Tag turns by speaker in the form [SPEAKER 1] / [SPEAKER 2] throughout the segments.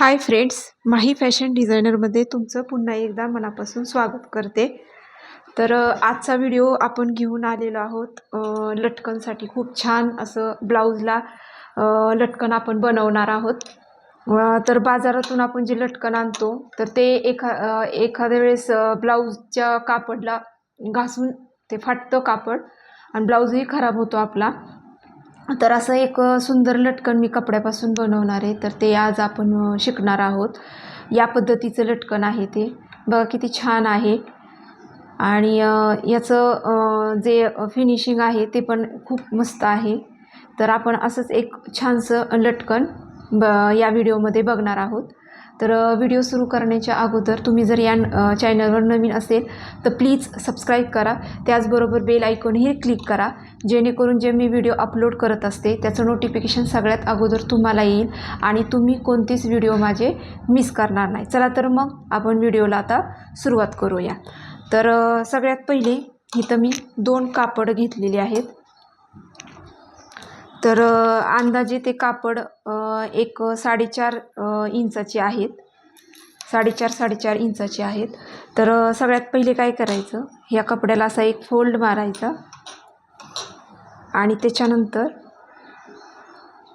[SPEAKER 1] Hi friends माही fashion डिझायनरमध्ये तुमचं पुन्हा एकदा मनापासून स्वागत करते. तर आजचा व्हिडिओ आपण घेऊन आलेलो आहोत लटकनसाठी. खूप छान असं ब्लाऊजला लटकन आपण बनवणार आहोत. तर बाजारातून आपण जे लटकन आणतो तर ते एखा एखाद्या वेळेस ब्लाऊजच्या कापडला घासून ते फाटतं कापड. आणि ब्लाऊजही खराब होतो आपला. तर असं एक सुंदर लटकन मी कपड्यापासून बनवणार आहे. तर ते आज आपण शिकणार आहोत. या पद्धतीचं लटकन आहे ते. बघा किती छान आहे. आणि याचं जे फिनिशिंग आहे ते पण खूप मस्त आहे. तर आपण असंच एक छानसं लटकन ब या व्हिडिओमध्ये बघणार आहोत. तर व्हिडिओ सुरू करण्याच्या अगोदर तुम्ही जर या चॅनलवर नवीन असेल तर प्लीज सबस्क्राईब करा. त्याचबरोबर बेल आयकॉनही क्लिक करा जेणेकरून जे मी व्हिडिओ अपलोड करत असते त्याचं नोटिफिकेशन सगळ्यात अगोदर तुम्हाला येईल आणि तुम्ही कोणतेच व्हिडिओ माझे मिस करणार नाही. चला तर मग आपण व्हिडिओला आता सुरुवात करूया. तर सगळ्यात पहिले इथं मी दोन कापड घेतलेले आहेत. तर अंदाजे ते कापड एक साडेचार इंचाचे आहेत. साडेचार साडेचार इंचाचे आहेत. तर सगळ्यात पहिले काय करायचं? ह्या कपड्याला असा एक फोल्ड मारायचा आणि त्याच्यानंतर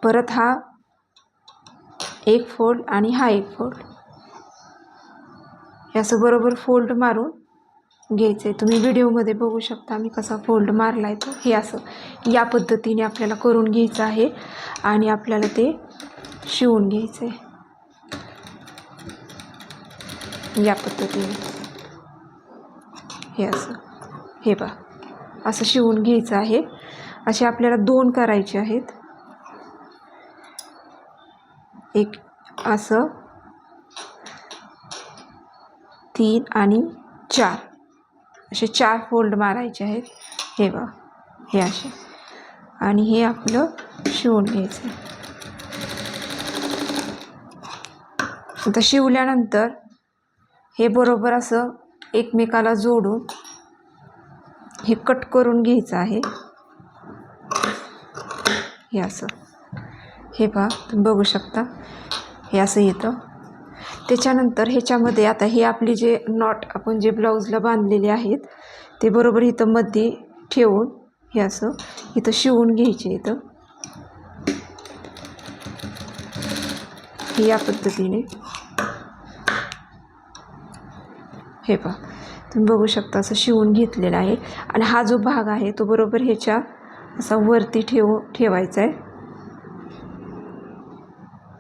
[SPEAKER 1] परत हा एक फोल्ड आणि हा एक फोल्ड. याचं बरोबर फोल्ड मारून घ्यायचं आहे तुम्ही व्हिडिओमध्ये बघू शकता मी कसा फोल्ड मारला आहे तो. हे असं या पद्धतीने आपल्याला करून घ्यायचं आहे आणि आपल्याला ते शिवून घ्यायचं आहे या पद्धतीने. हे असं. हे बा असं शिवून घ्यायचं आहे. असे आपल्याला दोन करायचे आहेत. एक असं तीन आणि चार. असे चार फोल्ड मारायचे आहेत. हे बघा हे असे. आणि हे आपलं शिवून घ्यायचं. आहे आता शिवल्यानंतर हे बरोबर असं एकमेकाला जोडून हे कट करून घ्यायचं आहे. हे असं. हे पहा तुम्ही बघू शकता. हे असं येतं. त्याच्यानंतर ह्याच्यामध्ये आता हे आपली जे नॉट आपण जे ब्लाऊजला बांधलेले आहेत ते बरोबर इथं मध्ये ठेवून हे असं इथं शिवून घ्यायचे इथं. हे या पद्धतीने. हे पहा तुम्ही बघू शकता असं शिवून घेतलेलं आहे. आणि हा जो भाग आहे तो बरोबर ह्याच्या असा वरती ठेवू ठेवायचा आहे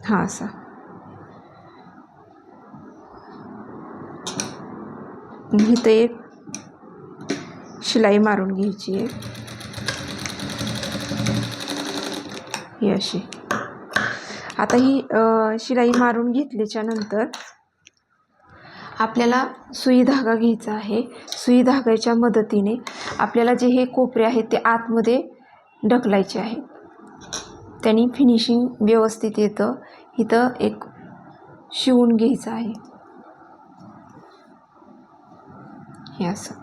[SPEAKER 1] हा असा. मी इथं एक शिलाई मारून घ्यायची आहे. ही अशी. आता ही शिलाई मारून घेतल्याच्या नंतर आपल्याला सुई धागा घ्यायचा आहे. सुई धाग्याच्या मदतीने आपल्याला जे हे कोपरे आहेत ते आतमध्ये ढकलायचे आहेत. त्यांनी फिनिशिंग व्यवस्थित येतं. इथं एक शिवून घ्यायचं आहे. हे असं.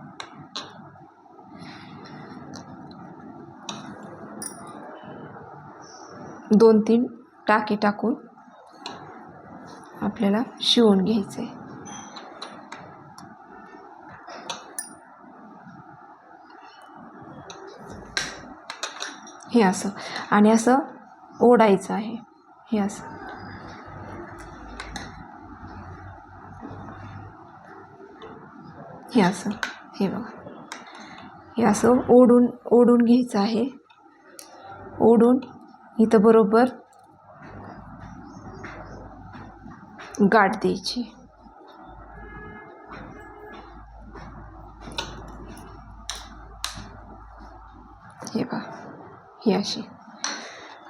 [SPEAKER 1] दोन तीन टाके टाकून आपल्याला शिवून घ्यायचं आहे हे असं. आणि असं ओढायचं आहे. हे असं. हे असं हे बघा. हे असं ओढून ओढून घ्यायचं आहे. ओढून इथं बरोबर गाठ द्यायची. हे बघा ही अशी.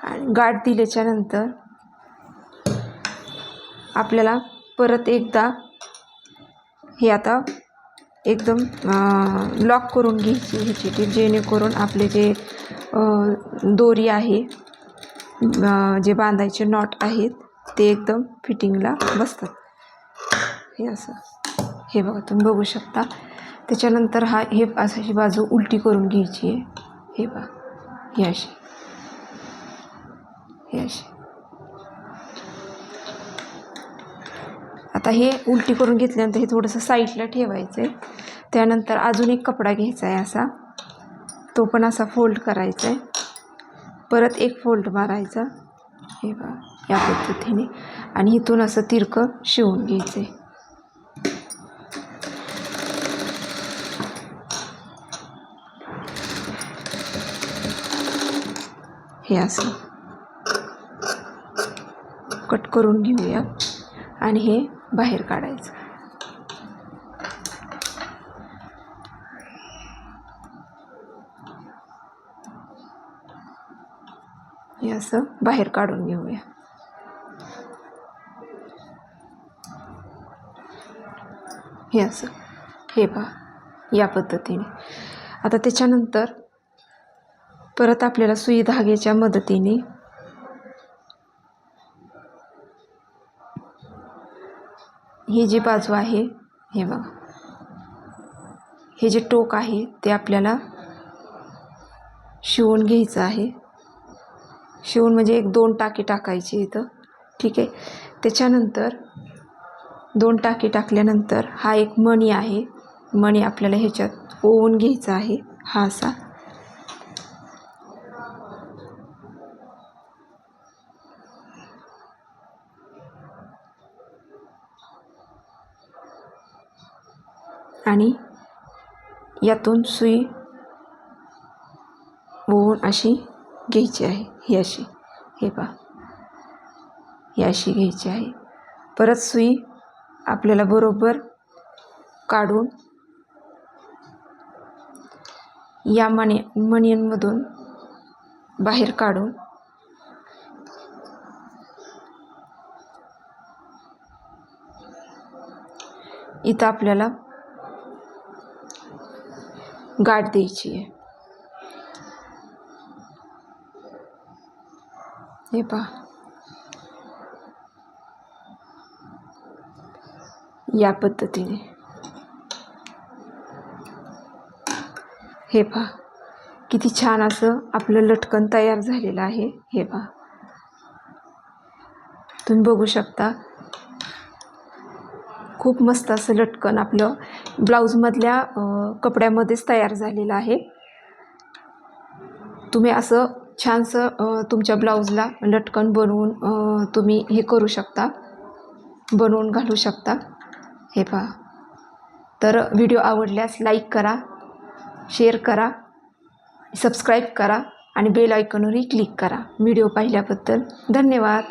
[SPEAKER 1] आणि गाठ दिल्याच्या नंतर आपल्याला परत एकदा हे आता एकदम लॉक करून घ्यायची ह्याची ती जेणेकरून आपले जे दोरी आहे जे बांधायचे नॉट आहेत ते एकदम फिटिंगला बसतात. हे असं. हे बघा तुम्ही बघू शकता. त्याच्यानंतर हा हे असं ही बाजू उलटी करून घ्यायची आहे. हे बघा. ही अशी. आता हे उलटी करून घेतल्यानंतर हे थोडंसं साईडला ठेवायचं आहे त्यानंतर अजून एक कपडा घ्यायचा आहे असा. तो पण असा फोल्ड करायचा आहे परत एक फोल्ड मारायचा. हे बा या पद्धतीने. आणि इथून असं तिरकं शिवून घ्यायचं आहे हे असं. कट करून घेऊया. आणि हे बाहेर काढायचं. हे असं बाहेर काढून घेऊया. हे असं. हे पहा या पद्धतीने. आता त्याच्यानंतर परत आपल्याला सुई धाग्याच्या मदतीने ही जी बाजू आहे हे बघा. हे जे टोक आहे ते आपल्याला शिवून घ्यायचं आहे. शिवून म्हणजे एक दोन टाकी टाकायची इथं. ठीक आहे? त्याच्यानंतर दोन टाकी टाकल्यानंतर हा एक मणी आहे. मणी आपल्याला ह्याच्यात ओवून घ्यायचा आहे हा असा. आणि यातून सुई ओवून अशी घ्यायची आहे. ही अशी. हे पहा. ही अशी घ्यायची आहे. परत सुई आपल्याला बरोबर काढून या मणी मण्यांमधून बाहेर काढून इथं आपल्याला गाठ द्यायची आहे हे पहा या पद्धतीने। हे पहा किती छान असं आपलं लटकन तयार झालेलं आहे हे पहा तुम्ही बघू शकता खूप मस्त असं लटकन आपलं ब्लाऊजमधल्या कपड्यामध्येच तयार झालेलं आहे. तुम्ही असं छानसं तुमच्या ब्लाऊजला लटकन बनवून तुम्ही हे करू शकता. बनवून घालू शकता. हे पहा. तर व्हिडिओ आवडल्यास लाईक करा शेअर करा सबस्क्राईब करा आणि बेल आयकॉनवरही क्लिक करा. व्हिडिओ पाहिल्याबद्दल धन्यवाद.